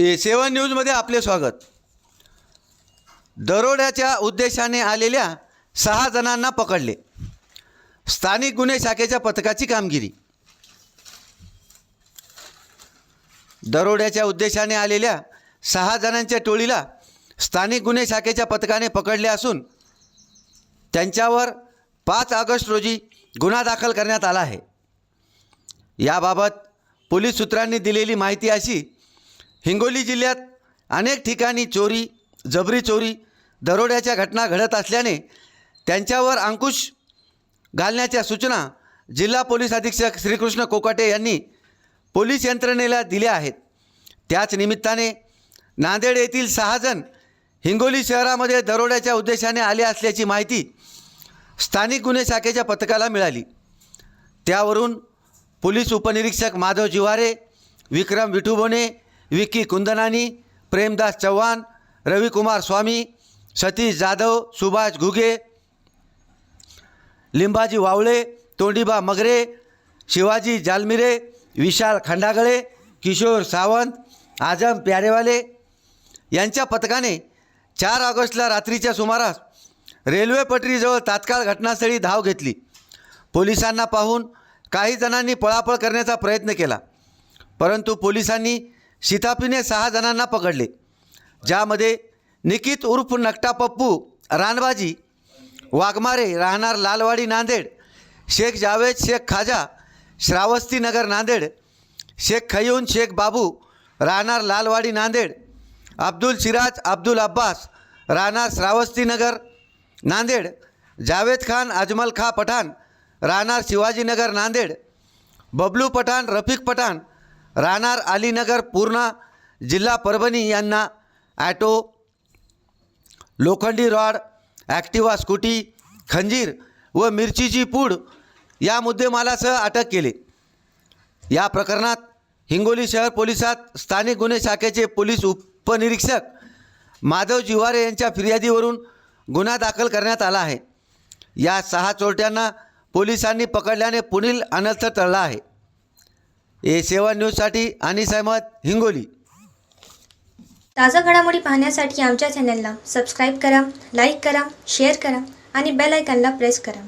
ए सेवन न्यूजमध्ये आपले स्वागत. दरोड्याच्या उद्देशाने आलेल्या सहा जणांना पकडले. स्थानिक गुन्हे शाखेच्या पथकाची कामगिरी. दरोड्याच्या उद्देशाने आलेल्या सहा जणांच्या टोळीला स्थानिक गुन्हे शाखेच्या पथकाने पकडले असून त्यांच्यावर पाच ऑगस्ट रोजी गुन्हा दाखल करण्यात आला आहे. याबाबत पोलीस सूत्रांनी दिलेली माहिती अशी हिंगोली जिल्ह्यात अनेक ठिकाणी चोरी जबरी चोरी दरोड्याच्या घटना घडत असल्याने त्यांच्यावर अंकुश घालण्याच्या सूचना जिल्हा पोलीस अधीक्षक श्रीकृष्ण कोकाटे यांनी पोलीस यंत्रणेला दिल्या आहेत. त्याच निमित्ताने नांदेड येथील सहाजण हिंगोली शहरामध्ये दरोड्याच्या उद्देशाने आले असल्याची माहिती स्थानिक गुन्हे शाखेच्या पथकाला मिळाली. त्यावरून पोलीस उपनिरीक्षक माधव जिवारे विक्रम विठुबोने विक्की कुंदनानी प्रेमदास चव्हाण रविकुमार स्वामी सतीश जाधव सुभाष घुगे लिंबाजी वावळे तोंडीबा मगरे शिवाजी जालमिरे विशाल खंडागळे किशोर सावंत आजम प्यारेवाले यांच्या पथकाने चार ऑगस्टला रात्रीच्या सुमारास रेल्वे पटरीजवळ तात्काळ घटनास्थळी धाव घेतली. पोलिसांना पाहून काही जणांनी पळापळ करण्याचा प्रयत्न केला. परंतु पोलिसांनी शितापीने सहा जणांना पकडले ज्यामध्ये निकित उर्फ नकटा पप्पू रानबाजी वाघमारे राहणार लालवाडी नांदेड शेख जावेद शेख खाजा श्रावस्ती नगर नांदेड शेख खयून शेख बाबू राहणार लालवाडी नांदेड अब्दुल सिराज अब्दुल अब्बास राहणार श्रावस्ती नगर नांदेड जावेद खान अजमल खा पठाण राहणार शिवाजीनगर नांदेड बबलू पठाण रफिक पठाण राहणार अलीनगर पूर्णा जिल्हा परभणी यांना ॲटो लोखंडी रॉड ॲक्टिवा स्कूटी खंजीर व मिरचीची पूड या मुद्देमालासह अटक केले. या प्रकरणात हिंगोली शहर पोलिसात स्थानिक गुन्हे शाखेचे पोलीस उपनिरीक्षक माधव जिवारे यांच्या फिर्यादीवरून गुन्हा दाखल करण्यात आला आहे. या सहा चोरट्यांना पोलिसांनी पकडल्याने पुढील अनर्थ टळला आहे. ए सेवन न्यूजसाठी अनिस अहमद हिंगोली. ताज्या घडामोडी पाहण्यासाठी आमच्या चॅनलला सबस्क्राईब करा लाईक करा शेअर करा आणि बेल आयकॉनला प्रेस करा.